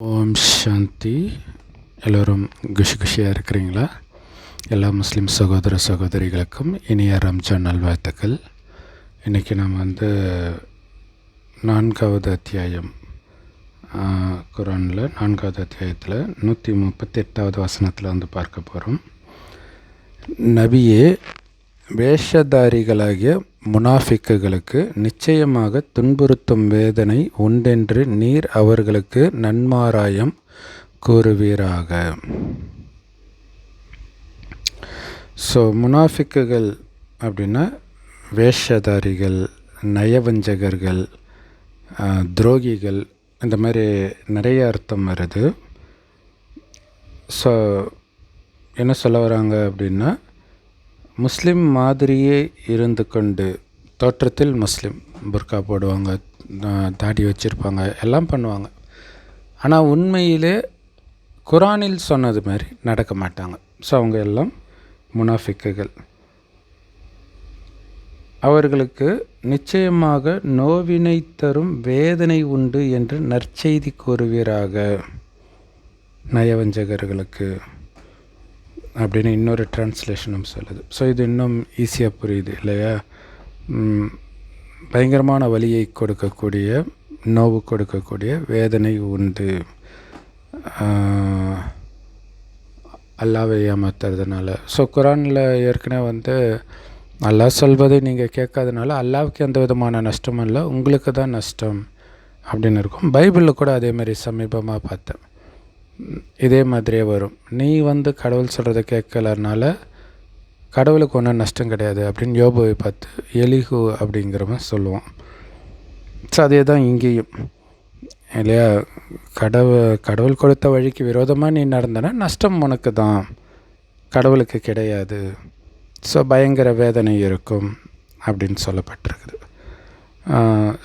ஓம் சாந்தி. எல்லோரும் குஷி குஷியாக இருக்கிறீங்களா? எல்லா முஸ்லீம் சகோதர சகோதரிகளுக்கும் இனிய ரம்ஜான் நல்வாழ்த்துக்கள். இன்றைக்கி நம்ம வந்து நான்காவது அத்தியாயம் குரானில் நான்காவது அத்தியாயத்தில் நூற்றி முப்பத்தி எட்டாவது வசனத்தில் வந்து பார்க்க போகிறோம் நபியே வேஷதாரிகளாகிய முனாஃபிக்குகளுக்கு நிச்சயமாக துன்புறுத்தும் வேதனை உண்டென்று நீர் அவர்களுக்கு நன்மாராயம் கூறுவீராக. ஸோ முனாஃபிக்குகள் அப்படின்னா வேஷதாரிகள் நயவஞ்சகர்கள் துரோகிகள் இந்த மாதிரி நிறைய அர்த்தம் வருது. ஸோ என்ன சொல்ல வராங்க அப்படின்னா முஸ்லீம் மாதிரியே இருந்து கொண்டு தோற்றத்தில் முஸ்லீம் புர்கா போடுவாங்க தாடி வச்சுருப்பாங்க எல்லாம் பண்ணுவாங்க. ஆனால் உண்மையிலே குரானில் சொன்னது மாதிரி நடக்க மாட்டாங்க. ஸோ அவங்க எல்லாம் முனாஃபிக்குகள். அவர்களுக்கு நிச்சயமாக நோவினை தரும் வேதனை உண்டு என்று நற்செய்தி கூறுவீராக நயவஞ்சகர்களுக்கு. அப்படின்னு இன்னொரு டிரான்ஸ்லேஷனும் சொல்லுது. ஸோ இது இன்னும் ஈஸியாக புரியுது இல்லையா? பயங்கரமான வழியை கொடுக்கக்கூடிய நோவு கொடுக்கக்கூடிய வேதனை உண்டு. அல்லாவை ஏமாத்துறதுனால. ஸோ குரானில் ஏற்கனவே வந்து அல்லாஹ் சொல்வதை நீங்கள் கேட்காதனால அல்லாவுக்கு எந்த விதமான நஷ்டமும் இல்லை உங்களுக்கு தான் நஷ்டம் அப்படின்னு இருக்கும். பைபிளில் கூட அதேமாதிரி சமீபமாக பார்த்தேன். இதே மாதிரியே வரும். நீ வந்து கடவுள் சொல்கிறத கேட்கலனால கடவுளுக்கு ஒன்றும் நஷ்டம் கிடையாது அப்படின்னு யோபுவை பார்த்து எலிஹு அப்படிங்கிறவன் சொல்லுவான். ஸோ அதே தான் இங்கேயும். இல்லையா? கடவுள் கடவுள் கொடுத்த வழிக்கு விரோதமாக நீ நடந்தனா நஷ்டம் உனக்கு தான். கடவுளுக்கு கிடையாது. ஸோ பயங்கர வேதனை இருக்கும் அப்படின்னு சொல்லப்பட்டிருக்குது.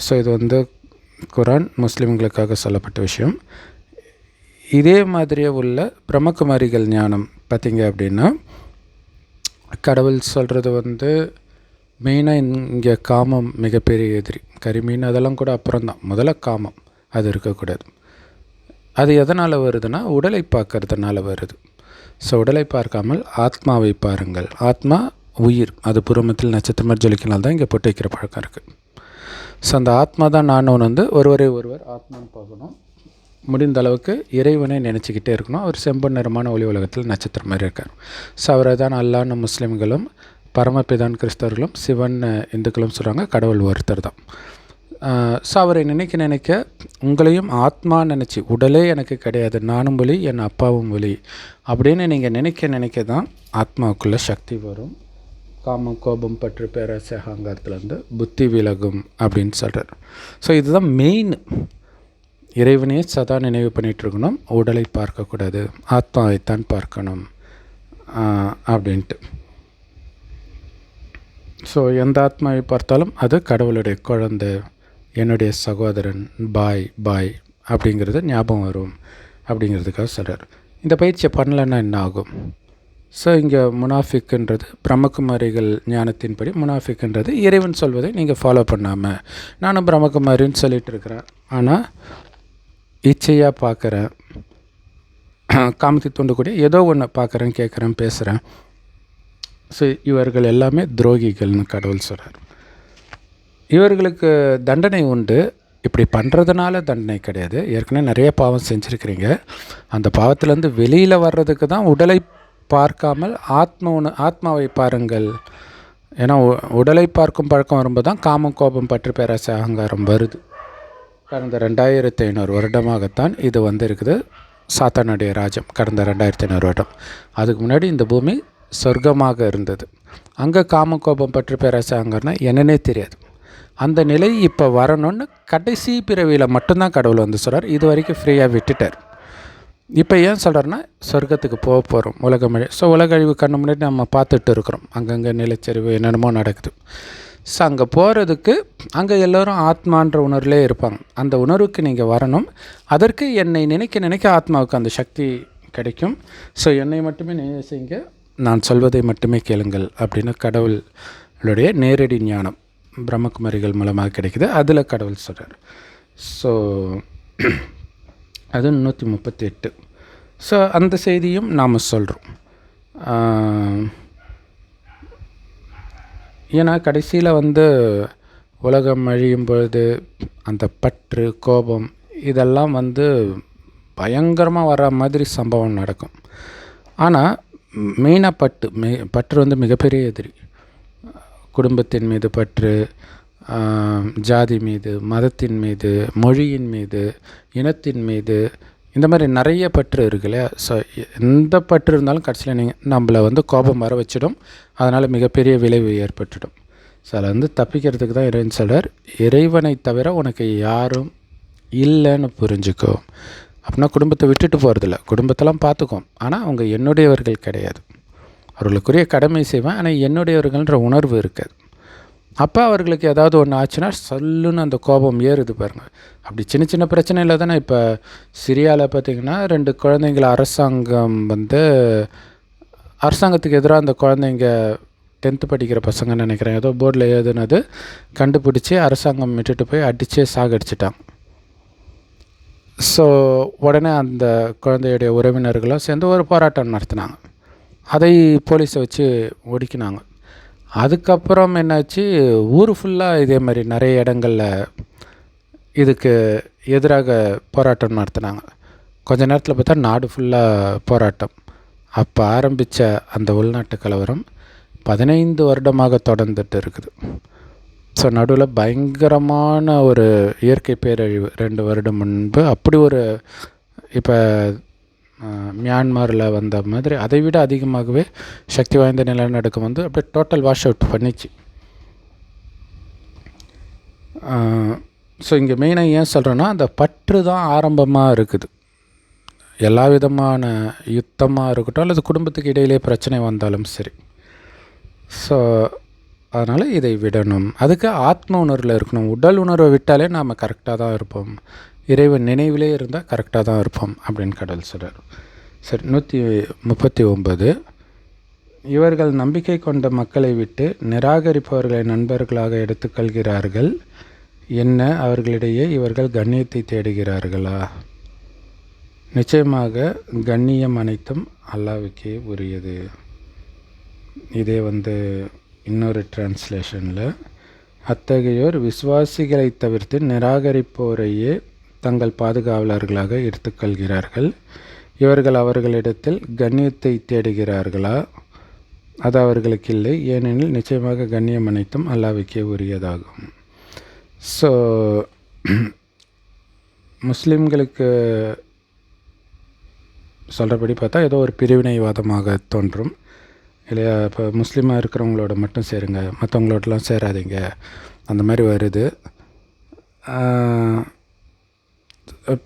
ஸோ இது வந்து குரான் முஸ்லீம்களுக்காக சொல்லப்பட்ட விஷயம். இதே மாதிரியே உள்ள பிரம்மகுமாரிகள் ஞானம் பார்த்திங்க அப்படின்னா கடவுள் சொல்கிறது வந்து மெயினாக இங்கே காமம் மிகப்பெரிய எதிரி. கரிமீன் அதெல்லாம் கூட அப்புறம் தான் முதல்ல காமம் அது இருக்கக்கூடாது. அது எதனால் வருதுன்னா உடலை பார்க்கறதுனால வருது. ஸோ உடலை பார்க்காமல் ஆத்மாவை பாருங்கள். ஆத்மா உயிர். அது புறமத்தில் நட்சத்திரமாக ஜொலிக்கினால் தான் இங்கே போட்டு வைக்கிற பழக்கம் இருக்குது ஸோ அந்த ஆத்மா தான் நான் வந்து ஒருவரை ஒருவர் ஆத்மான்னு பார்க்கணும். முடிந்த அளவுக்கு இறைவனை நினச்சிக்கிட்டே இருக்கணும். அவர் செம்பன் நிறமான ஒளி உலகத்தில் நட்சத்திரம் மாதிரி இருக்கார். ஸோ அவரை தான் அல்லான்னு முஸ்லீம்களும் பரமபிதான் கிறிஸ்தவர்களும் சிவன் இந்துக்களும் சொல்கிறாங்க கடவுள் ஒருத்தர் தான். ஸோ அவரை நினைக்க நினைக்க உங்களையும் ஆத்மா நினச்சி உடலே எனக்கு கிடையாது நானும் ஒலி என் அப்பாவும் ஒலி அப்படின்னு நீங்கள் நினைக்க நினைக்க தான் ஆத்மாவுக்குள்ளே சக்தி வரும். காமம் கோபம் பற்று பேராசை அகங்காரத்துலேருந்து புத்தி விலகும் அப்படின்னு சொல்கிறார் ஸோ இதுதான் மெயின் இறைவனையே சதா நினைவு பண்ணிகிட்ருக்கணும் உடலை பார்க்கக்கூடாது ஆத்மாவைத்தான் பார்க்கணும் அப்படின்ட்டு. ஸோ எந்த ஆத்மாவை பார்த்தாலும் அது கடவுளுடைய குழந்தை என்னுடைய சகோதரன் பாய் பாய் அப்படிங்கிறது ஞாபகம் வரும் அப்படிங்கிறதுக்காக சொல்கிறார் இந்த பயிற்சியை பண்ணலன்னா என்ன ஆகும்? ஸோ இங்கே முனாஃபிக்குன்றது பிரம்மகுமாரிகள் ஞானத்தின்படி முனாஃபிக்குன்றது இறைவன் சொல்வதை நீங்கள் ஃபாலோ பண்ணாமல் நானும் பிரம்மகுமாரின்னு சொல்லிகிட்டு இருக்கிறேன். ஆனால் இச்சையாக பார்க்குறேன் காமத்தை தூண்டக்கூடிய ஏதோ ஒன்று பார்க்குறேன் கேட்குறேன் பேசுகிறேன் ஸோ இவர்கள் எல்லாமே துரோகிகள்னு கடவுள் சொல்கிறார் இவர்களுக்கு தண்டனை உண்டு. இப்படி பண்ணுறதுனால தண்டனை கிடையாது. ஏற்கனவே நிறைய பாவம் செஞ்சுருக்கிறீங்க. அந்த பாவத்திலேருந்து வெளியில் வர்றதுக்கு தான் உடலை பார்க்காமல் ஆத்ம ஒன்று ஆத்மாவை பாருங்கள். ஏன்னா உடலை பார்க்கும் பழக்கம் வரும்போது தான் காமம் கோபம் பற்று பேராசை அகங்காரம் வருது. கடந்த ரெண்டாயிரத்தி ஐநூறு வருடமாகத்தான் இது வந்து இருக்குது சாத்தானுடைய ராஜ்யம் கடந்த ரெண்டாயிரத்தி ஐநூறு வருடம். அதுக்கு முன்னாடி இந்த பூமி சொர்க்கமாக இருந்தது. அங்கே காம கோபம் பற்றி பேரசாங்கன்னா என்னன்னே தெரியாது. அந்த நிலை இப்போ வரணும்னு கடைசி பிறவியில் மட்டும்தான் கடவுள் வந்து சொல்கிறார் இது வரைக்கும் ஃப்ரீயாக விட்டுட்டார். இப்போ ஏன் சொல்கிறேன்னா சொர்க்கத்துக்கு போக போகிறோம் உலகமழி ஸோ உலக அழிவு கண்ணு முன்னாடி நம்ம பார்த்துட்டு இருக்கிறோம். அங்கங்கே நிலச்சரிவு என்னென்னமோ நடக்குது. ஸோ அங்கே போகிறதுக்கு அங்கே எல்லோரும் ஆத்மான்ற உணர்விலே இருப்பாங்க. அந்த உணர்வுக்கு நீங்கள் வரணும். அதற்கு என்னை நினைக்க நினைக்க ஆத்மாவுக்கு அந்த சக்தி கிடைக்கும். ஸோ என்னை மட்டுமே நினைவு செய்யுங்க. நான் சொல்வதை மட்டுமே கேளுங்கள் அப்படின்னு கடவுளுடைய நேரடி ஞானம் பிரம்மகுமாரிகள் மூலமாக கிடைக்குது. அதில் கடவுள் சொல்கிறார் ஸோ அது நூற்றி முப்பத்தி எட்டு. ஸோ அந்த செய்தியும் நாம் சொல்கிறோம் ஏன்னா கடைசியில் வந்து உலகம் அழியும் பொழுது அந்த பற்று கோபம் இதெல்லாம் வந்து பயங்கரமாக வர மாதிரி சம்பவம் நடக்கும். ஆனால் மெயினாக பட்டு மெ பற்று வந்து மிகப்பெரிய எதிரி. குடும்பத்தின் மீது பற்று ஜாதி மீது மதத்தின் மீது மொழியின் மீது இனத்தின் மீது இந்த மாதிரி நிறைய பற்று இருக்கு இல்லையா? ஸோ எந்த பற்று இருந்தாலும் கடைசியில் நீங்கள் நம்மளை வந்து கோபம் வர வச்சிடும். அதனால் மிகப்பெரிய விளைவு ஏற்பட்டுடும். ஸோ அதில் வந்து தப்பிக்கிறதுக்கு தான் இறைவன் சொல்கிறார் இறைவனை தவிர உனக்கு யாரும் இல்லைன்னு புரிஞ்சுக்கோ. அப்படின்னா குடும்பத்தை விட்டுட்டு போகிறதில்ல குடும்பத்தெல்லாம் பார்த்துக்கும் ஆனால் அவங்க என்னுடையவர்கள் கிடையாது. அவர்களுக்குரிய கடமை செய்வேன். ஆனால் என்னுடையவர்கள்ன்ற உணர்வு இருக்காது. அப்போ அவர்களுக்கு ஏதாவது ஒன்று ஆச்சுன்னா சொல்லுன்னு அந்த கோபம் ஏறுது பாருங்கள் அப்படி சின்ன சின்ன பிரச்சனையில் தானே இப்போ சிரியாவில் பார்த்தீங்கன்னா ரெண்டு குழந்தைங்கள அரசாங்கம் வந்து அரசாங்கத்துக்கு எதிராக அந்த குழந்தைங்க டென்த்து படிக்கிற பசங்க நினைக்கிறேன். ஏதோ போர்டில் எழுதுனது கண்டுபிடிச்சி அரசாங்கம் விட்டுட்டு போய் அடித்தே சாகடிச்சிட்டாங்க. ஸோ உடனே அந்த குழந்தையுடைய உறவினர்களும் சேர்ந்து ஒரு போராட்டம் நடத்தினாங்க. அதை போலீஸை வச்சு ஒடுக்கினாங்க. அதுக்கப்புறம் என்னாச்சு? ஊர் ஃபுல்லாக இதே மாதிரி நிறைய இடங்களில் இதுக்கு எதிராக போராட்டம் நடத்தினாங்க. கொஞ்ச நேரத்தில் பார்த்தா நாடு ஃபுல்லாக போராட்டம். அப்போ ஆரம்பித்த அந்த உள்நாட்டு கலவரம் பதினைந்து வருடமாக தொடர்ந்துட்டு இருக்குது. ஸோ நடுவில் பயங்கரமான ஒரு இயற்கை பேரழிவு. ரெண்டு வருடம் முன்பு அப்படி ஒரு இப்போ மியான்மரில் வந்த மாதிரி அதை விட அதிகமாகவே சக்தி வாய்ந்த நிலநடுக்கம் வந்து அப்படியே டோட்டல் வாஷ் அவுட் பண்ணிச்சு. ஸோ இங்கே மெயினாக ஏன் சொல்கிறேன்னா அந்த பற்று தான் ஆரம்பமாக இருக்குது. எல்லா விதமான யுத்தமாக இருக்கட்டும் அல்லது குடும்பத்துக்கு இடையிலே பிரச்சனை வந்தாலும் சரி. ஸோ அதனால் இதை விடணும். அதுக்கு ஆத்ம உணர்வில் இருக்கணும். உடல் உணர்வை விட்டாலே நாம் கரெக்டாக தான் இருப்போம். இறைவன் நினைவிலே இருந்தால் கரெக்டாக தான் இருப்போம் அப்படின்னு கடவுள் சொல்கிறார் சரி நூற்றி முப்பத்தி ஒம்பது இவர்கள் நம்பிக்கை கொண்ட மக்களை விட்டு நிராகரிப்பவர்களை நண்பர்களாக எடுத்துக்கொள்கிறார்கள். என்ன அவர்களிடையே இவர்கள் கண்ணியத்தை தேடுகிறார்களா? நிச்சயமாக கண்ணியம் அனைத்தும் அல்லாவுக்கே உரியது. இதே வந்து இன்னொரு டிரான்ஸ்லேஷனில் அத்தகையோர் விசுவாசிகளை தவிர்த்து நிராகரிப்போரையே தங்கள் பாதுகாவலர்களாக எடுத்துக்கொள்கிறார்கள். இவர்கள் அவர்களிடத்தில் கண்ணியத்தை தேடுகிறார்களா? அது அவர்களுக்கு இல்லை ஏனெனில் நிச்சயமாக கண்ணியம் அனைத்தும் அல்லாவுக்கே உரியதாகும். ஸோ முஸ்லீம்களுக்கு சொல்கிறபடி பார்த்தா ஏதோ ஒரு பிரிவினைவாதமாக தோன்றும். இல்லையா இப்போ முஸ்லீமாக இருக்கிறவங்களோட மட்டும் சேருங்க மற்றவங்களோடலாம் சேராதீங்க அந்த மாதிரி வருது.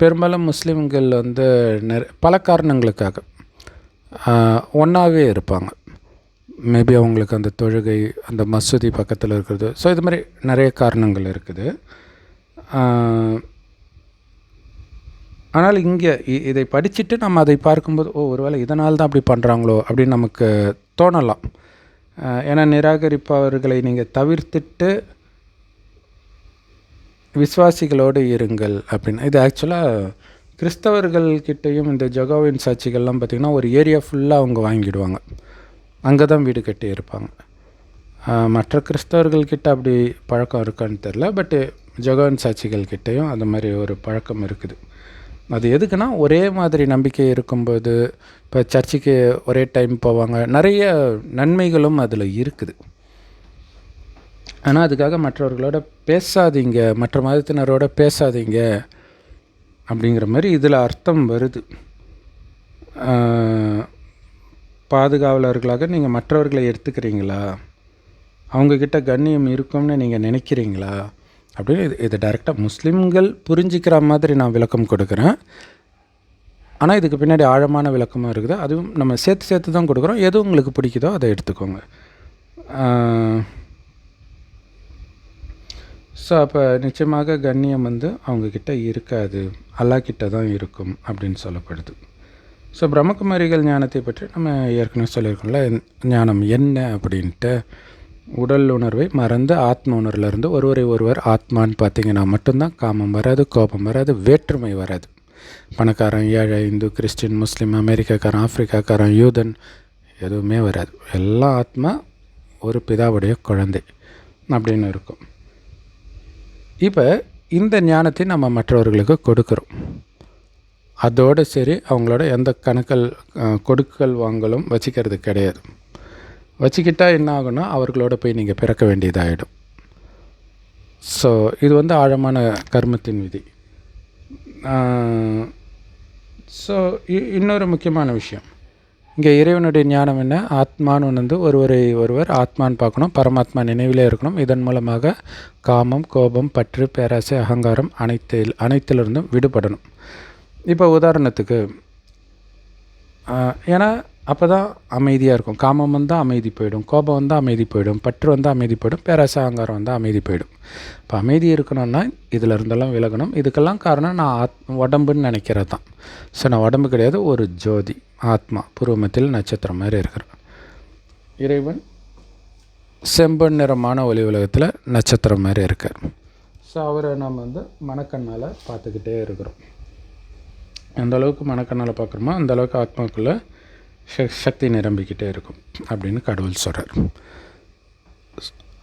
பெரும்பாலும் முஸ்லீம்கள் வந்து நிற பல காரணங்களுக்காக ஒன்றாவே இருப்பாங்க. மேபி அவங்களுக்கு அந்த தொழுகை அந்த மசூதி பக்கத்தில் இருக்கிறது. ஸோ இது மாதிரி நிறைய காரணங்கள் இருக்குது. ஆனால் இங்கே இதை படிச்சுட்டு நம்ம அதை பார்க்கும்போது ஓ ஒருவேளை இதனால் தான் அப்படி பண்ணுறாங்களோ அப்படின்னு நமக்கு தோணலாம். ஏன்னா நிராகரிப்பவர்களை நீங்கள் தவிர்த்துட்டு விசுவாசிகளோடு இருங்கள் அப்படின்னு. இது ஆக்சுவலாக கிறிஸ்தவர்கள்கிட்டையும் இந்த ஜகோவின் சாட்சிகள்லாம் பார்த்திங்கன்னா ஒரு ஏரியா ஃபுல்லாக அவங்க வாங்கிடுவாங்க. அங்கே தான் வீடு கட்டி இருப்பாங்க. மற்ற கிறிஸ்தவர்கள்கிட்ட அப்படி பழக்கம் இருக்கான்னு தெரில பட்டு ஜெகோவின் சாட்சிகள்கிட்டையும் அந்த மாதிரி ஒரு பழக்கம் இருக்குது. அது எதுக்குன்னா ஒரே மாதிரி நம்பிக்கை இருக்கும்போது இப்போ சர்ச்சுக்கு ஒரே டைம் போவாங்க. நிறைய நன்மைகளும் அதில் இருக்குது. ஆனால் அதுக்காக மற்றவர்களோட பேசாதீங்க மற்ற மதத்தினரோட பேசாதீங்க அப்படிங்கிற மாதிரி இதில் அர்த்தம் வருது. பாதுகாவலர்களாக நீங்கள் மற்றவர்களை எடுத்துக்கிறீங்களா? அவங்கக்கிட்ட கண்ணியம் இருக்கும்னு நீங்கள் நினைக்கிறீங்களா? அப்படின்னு இது இது டைரெக்டாக முஸ்லீம்கள் புரிஞ்சிக்கிற மாதிரி நான் விளக்கம் கொடுக்குறேன். ஆனால் இதுக்கு பின்னாடி ஆழமான விளக்கமாக இருக்குது. அதுவும் நம்ம சேர்த்து சேர்த்து தான் கொடுக்குறோம். எது உங்களுக்கு பிடிக்குதோ அதை எடுத்துக்கோங்க. ஸோ அப்போ நிச்சயமாக கண்ணியம் வந்து அவங்கக்கிட்ட இருக்காது. அல்லாஹ் கிட்ட தான் இருக்கும் அப்படின்னு சொல்லப்படுது. ஸோ பிரம்மகுமாரிகள் ஞானத்தை பற்றி நம்ம ஏற்கனவே சொல்லியிருக்கோம்ல ஞானம் என்ன அப்படின்ட்டு. உடல் உணர்வை மறந்து ஆத்ம உணர்வுலேருந்து ஒருவரை ஒருவர் ஆத்மான்னு பார்த்தீங்கன்னா மட்டும்தான் காமம் வராது கோபம் வராது வேற்றுமை வராது. பணக்காரன் ஏழை இந்து கிறிஸ்டின் முஸ்லீம் அமெரிக்காக்காரன் ஆப்பிரிக்காக்காரன் யூதன் எதுவுமே வராது. எல்லா ஆத்மா ஒரு பிதாவுடைய குழந்தை அப்படின்னு இருக்கும். இப்போ இந்த ஞானத்தை நம்ம மற்றவர்களுக்கு கொடுக்குறோம். அதோடு சரி அவங்களோட எந்த கணக்கல் கொடுக்கல் வாங்கலும் வச்சுக்கிறது கிடையாது. வச்சுக்கிட்டால் என்ன ஆகும்னா அவர்களோட போய் நீங்கள் பிறக்க வேண்டியதாகிடும் ஸோ இது வந்து ஆழமான கர்மத்தின் விதி. ஸோ இன்னொரு முக்கியமான விஷயம். இங்கே இறைவனுடைய ஞானம் என்ன? ஆத்மான்னு வந்து ஒருவரை ஒருவர் ஆத்மான்னு பார்க்கணும் பரமாத்மா நினைவிலே இருக்கணும். இதன் மூலமாக காமம் கோபம் பற்று பேராசை அகங்காரம் அனைத்தில் அனைத்திலிருந்தும் விடுபடணும். இப்போ உதாரணத்துக்கு ஏன்னா அப்போ தான் அமைதியாக இருக்கும். காமம் வந்தால் அமைதி போயிடும் கோபம் வந்தால் அமைதி போயிடும் பற்று வந்தால் அமைதி போயிடும் பேராசை அகங்காரம் வந்தால் அமைதி போயிடும். இப்போ அமைதி இருக்கணும்னா இதில் இருந்தெல்லாம் விலகணும். இதுக்கெல்லாம் காரணம் நான் ஆத் உடம்புன்னு நினைக்கிறது தான். ஸோ நான் உடம்பு கிடையாது ஒரு ஜோதி ஆத்மா பூர்வமத்தில் நட்சத்திரம் மாதிரி இருக்கிறேன். இறைவன் செம்பன் நிறமான ஒளி உலகத்தில் நட்சத்திரம் மாதிரி இருக்கார் ஸோ அவரை நம்ம வந்து மனக்கண்ணால் பார்த்துக்கிட்டே இருக்கிறோம். எந்த அளவுக்கு மனக்கண்ணால் பார்க்குறோமோ அந்தளவுக்கு ஆத்மாக்குள்ளே சக்தி நிரம்பிக்கிட்டே இருக்கும் அப்படின்னு கடவுள் சொல்கிறார்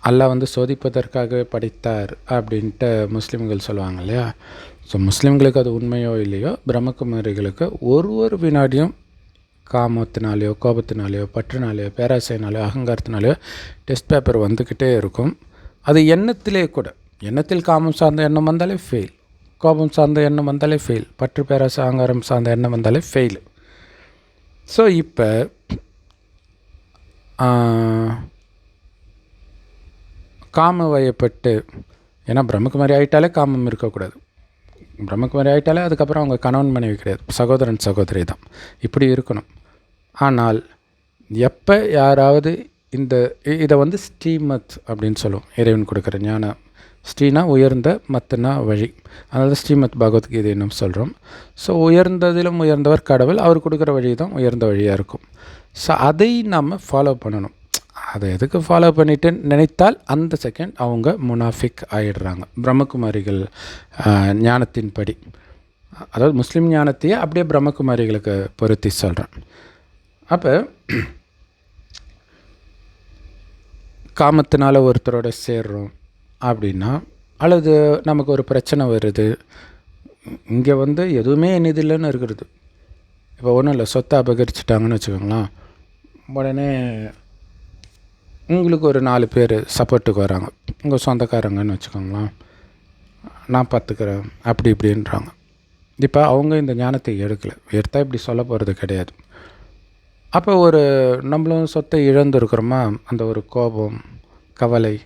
அல்லாஹ் வந்து சோதிப்பதற்காகவே படைத்தார் அப்படின்ட்டு முஸ்லீம்கள் சொல்லுவாங்க இல்லையா? ஸோ முஸ்லீம்களுக்கு அது உண்மையோ இல்லையோ பிரம்மகுமாரிகளுக்கு ஒரு ஒரு வினாடியும் காமத்தினாலேயோ கோபத்தினாலேயோ பற்றுனாலேயோ பேராசைனாலேயோ அகங்காரத்தினாலேயோ டெஸ்ட் பேப்பர் வந்துக்கிட்டே இருக்கும். அது எண்ணத்திலே கூட. எண்ணத்தில் காமம் சார்ந்த எண்ணம் வந்தாலே ஃபெயில் கோபம் சார்ந்த எண்ணம் வந்தாலே ஃபெயில் பற்று பேராசை அகங்காரம் சார்ந்த எண்ணம் வந்தாலே ஃபெயில் ஸோ இப்போ காம வயப்பட்டு ஏன்னா பிரம்மகுமாரி ஆகிட்டாலே காமம் இருக்கக்கூடாது. பிரம்மகுமாரி ஆகிட்டாலே அதுக்கப்புறம் அவங்க கணவன் மனைவி கிடையாது. சகோதரன் சகோதரி தான். இப்படி இருக்கணும். ஆனால் எப்போ யாராவது இந்த இதை வந்து ஸ்ரீமத் அப்படின்னு சொல்லுவோம். இறைவன் கொடுக்குற ஞானம் ஸ்ரீனா உயர்ந்த மத்துனா வழி. அதாவது ஸ்ரீமத் பகவத்கீதை நம்ம சொல்கிறோம் ஸோ உயர்ந்ததிலும் உயர்ந்தவர் கடவுள். அவர் கொடுக்குற வழி தான் உயர்ந்த வழியாக இருக்கும். ஸோ அதை நாம் ஃபாலோ பண்ணணும். அதை எதுக்கு ஃபாலோ பண்ணிட்டு நினைத்தால் அந்த செகண்ட் அவங்க முனாஃபிக் ஆயிடுறாங்க. பிரம்மகுமாரிகள் ஞானத்தின் படி அதாவது முஸ்லீம் ஞானத்தையே அப்படியே பிரம்மகுமாரிகளுக்கு பொருத்தி சொல்கிறேன் அப்போ காமத்தினால் ஒருத்தரோட சேர்றோம் அப்படின்னா அல்லது நமக்கு ஒரு பிரச்சனை வருது இங்கே வந்து எதுவுமே என்னதில்லைன்னு இருக்கிறது. இப்போ ஒன்றும் இல்லை சொத்தை அபகரிச்சிட்டாங்கன்னு வச்சுக்கோங்களேன். உடனே உங்களுக்கு ஒரு நாலு பேர் சப்போர்ட்டுக்கு வராங்க. உங்கள் சொந்தக்காரங்கன்னு வச்சுக்கோங்களேன். நான் பார்த்துக்கிறேன் அப்படி இப்படின்றாங்க. இப்போ அவங்க இந்த ஞானத்தை எடுக்கலை. எடுத்தால் இப்படி சொல்ல போகிறது கிடையாது. அப்போ ஒரு நம்மளும் சொத்தை இழந்துருக்குறோமா? அந்த ஒரு கோபம் கவலை.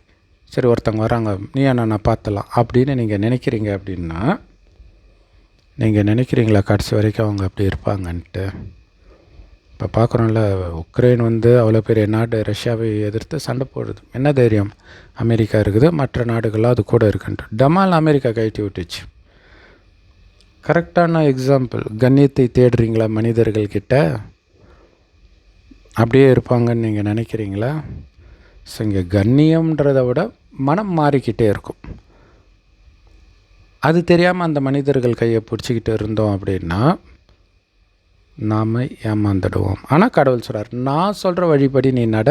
சரி ஒருத்தவங்க வராங்க. நீ என்ன நான் பார்த்தலாம் அப்படின்னு நீங்கள் நினைக்கிறீங்க அப்படின்னா நீங்கள் நினைக்கிறீங்களா கடைசி வரைக்கும் அவங்க அப்படி இருப்பாங்கன்ட்டு? இப்போ பார்க்குறோம்ல உக்ரைன் வந்து அவ்வளோ பெரிய நாடு ரஷ்யாவை எதிர்த்து சண்டை போடுது. என்ன தைரியம்? அமெரிக்கா இருக்குது மற்ற நாடுகள்லாம் அது கூட இருக்குன்ட்டு. டமால் அமெரிக்கா கைட்டி விட்டுச்சு. கரெக்டான எக்ஸாம்பிள் கண்ணியத்தை தேடுறீங்களா மனிதர்கள் கிட்ட? அப்படியே இருப்பாங்கன்னு நீங்கள் நினைக்கிறீங்களா? ஸோ இங்கே கண்ணியம்ன்றதை விட மனம் மாறிக்கிட்டே இருக்கும். அது தெரியாமல் அந்த மனிதர்கள் கையை பிடிச்சிக்கிட்டு இருந்தோம் அப்படின்னா நாம் ஏமாந்துடுவோம். ஆனால் கடவுள் சொல்கிறார் நான் சொல்கிற வழிபடி நீ நட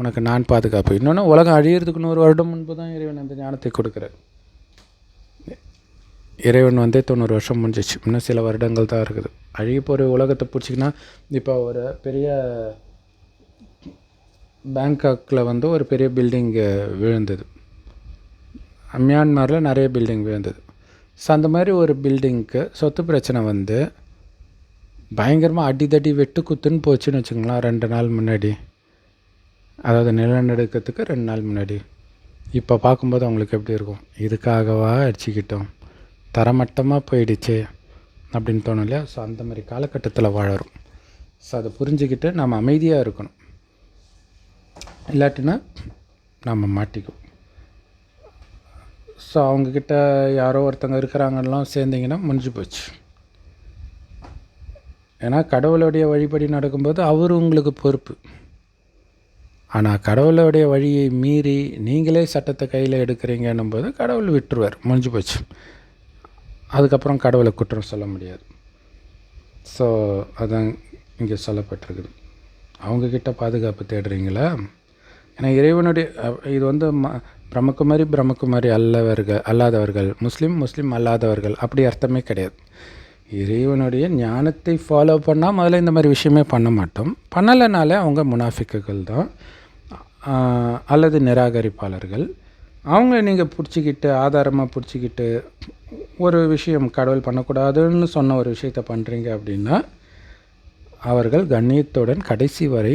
உனக்கு நான் பாதுகாப்பு. இன்னொன்று உலகம் அழியிறதுக்கு நூறு வருடம் முன்பு தான் இறைவன் அந்த ஞானத்தை கொடுக்குறார். இறைவன் வந்து தொண்ணூறு வருஷம் முடிஞ்சிச்சு. இன்னும் சில வருடங்கள் தான் இருக்குது. அழிய போகிற உலகத்தை பிடிச்சிக்கினா இப்போ ஒரு பெரிய பேங்காக்கில் வந்து ஒரு பெரிய பில்டிங் விழுந்தது. மியான்மரில் நிறைய பில்டிங் விழுந்தது. ஸோ அந்த மாதிரி ஒரு பில்டிங்க்கு சொத்து பிரச்சனை வந்து பயங்கரமாக அடி தடி வெட்டு குத்துன்னு போச்சுன்னு வச்சுங்களேன் ரெண்டு நாள் முன்னாடி. அதாவது நிலநடுக்கத்துக்கு ரெண்டு நாள் முன்னாடி. இப்போ பார்க்கும்போது அவங்களுக்கு எப்படி இருக்கும்? இதுக்காகவா அடிச்சுக்கிட்டோம். தரமட்டமாக போயிடுச்சு அப்படின்னு தோணும் இல்லையா ஸோ அந்த மாதிரி காலகட்டத்தில் வாழறோம். ஸோ அதை புரிஞ்சுக்கிட்டு நம்ம அமைதியாக இருக்கணும். இல்லாட்டினா நம்ம மாட்டிக்குவோம். ஸோ அவங்கக்கிட்ட யாரோ ஒருத்தங்க இருக்கிறாங்கலாம் சேர்ந்தீங்கன்னா முடிஞ்சு போச்சு. ஏன்னா கடவுளுடைய வழிபடி நடக்கும்போது அவர் உங்களுக்கு பொறுப்பு. ஆனால் கடவுளுடைய வழியை மீறி நீங்களே சட்டத்தை கையில் எடுக்கிறீங்கன்னும் போது கடவுள் விட்டுருவார். முடிஞ்சு போச்சு. அதுக்கப்புறம் கடவுளை குற்றம் சொல்ல முடியாது. ஸோ அதான் இங்கே சொல்லப்பட்டிருக்குது. அவங்கக்கிட்ட பாதுகாப்பு தேடுறீங்களா? ஏன்னா இறைவனுடைய இது வந்து ம பிரம்மகுமாரி பிரம்மகுமாரி அல்லவர்கள் அல்லாதவர்கள் முஸ்லீம் முஸ்லீம் அல்லாதவர்கள் அப்படி அர்த்தமே கிடையாது. இறைவனுடைய ஞானத்தை ஃபாலோ பண்ணால் முதல்ல இந்த மாதிரி விஷயமே பண்ண மாட்டோம். பண்ணலைனாலே அவங்க முனாஃபிக்குகள் தான். அல்லது நிராகரிப்பாளர்கள். அவங்கள நீங்கள் பிடிச்சிக்கிட்டு ஆதாரமாக பிடிச்சிக்கிட்டு ஒரு விஷயம் கடவுள் பண்ணக்கூடாதுன்னு சொன்ன ஒரு விஷயத்தை பண்ணுறீங்க அப்படின்னா அவர்கள் கண்ணியத்துடன் கடைசி வரை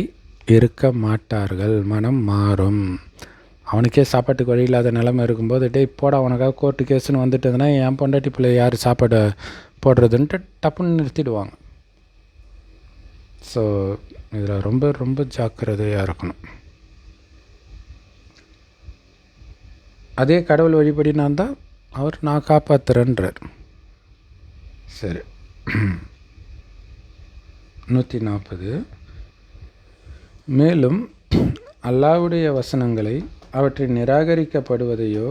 இருக்க மாட்டார்கள். மனம் மாறும். அவனுக்கே சாப்பாட்டுக்கு வழி இல்லாத நிலைமை இருக்கும்போது டேய் போடா உனக்காக கோர்ட்டு கேஸுன்னு வந்துட்டதுன்னா என் பொண்டாட்டி பிள்ளை யார் சாப்பாடு போடுறதுன்ட்டு டப்புன்னு நிறுத்திடுவாங்க. ஸோ இதில் ரொம்ப ரொம்ப ஜாக்கிரதையாக இருக்கணும். அதே கடவுள் வழிபடினா தான் அவர் நான் காப்பாற்றுறேன்றார் சரி. நூற்றி நாற்பது மேலும் அல்லாவுடைய வசனங்களை அவற்றை நிராகரிக்கப்படுவதையோ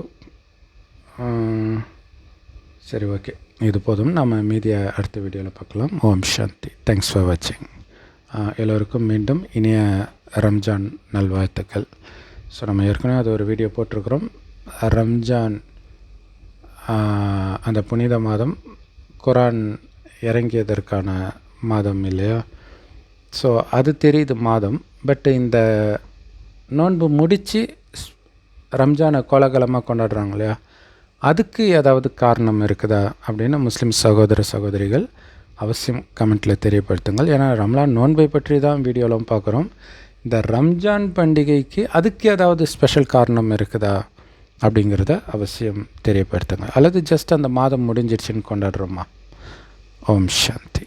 சரி ஓகே. இது போதும். நம்ம மீதியை அடுத்த வீடியோவில் பார்க்கலாம். ஓம் சாந்தி. தேங்க்ஸ் ஃபார் வாட்சிங் எல்லோருக்கும் மீண்டும் இனிய ரம்ஜான் நல்வாழ்த்துக்கள். ஸோ நம்ம ஏற்கனவே அது ஒரு வீடியோ போட்டிருக்கிறோம். ரம்ஜான் அந்த புனித மாதம் குரான் இறங்கியதற்கான மாதம் இல்லையா? ஸோ அது தெரியுது மாதம். பட் இந்த நோன்பு முடித்து ரம்ஜானை கோலாகலமாக கொண்டாடுறாங்க இல்லையா? அதுக்கு ஏதாவது காரணம் இருக்குதா? அப்படின்னு முஸ்லீம் சகோதர சகோதரிகள் அவசியம் கமெண்ட்டில் தெரியப்படுத்துங்கள். ஏன்னா ரம்லான் நோன்பை பற்றி தான் வீடியோலாம் பார்க்குறோம். இந்த ரம்ஜான் பண்டிகைக்கு அதுக்கு ஏதாவது ஸ்பெஷல் காரணம் இருக்குதா? அப்படிங்கிறத அவசியம் தெரியப்படுத்துங்க அல்லது ஜஸ்ட் அந்த மாதம் முடிஞ்சிருச்சுன்னு கொண்டாடுறோமா? ஓம் சாந்தி.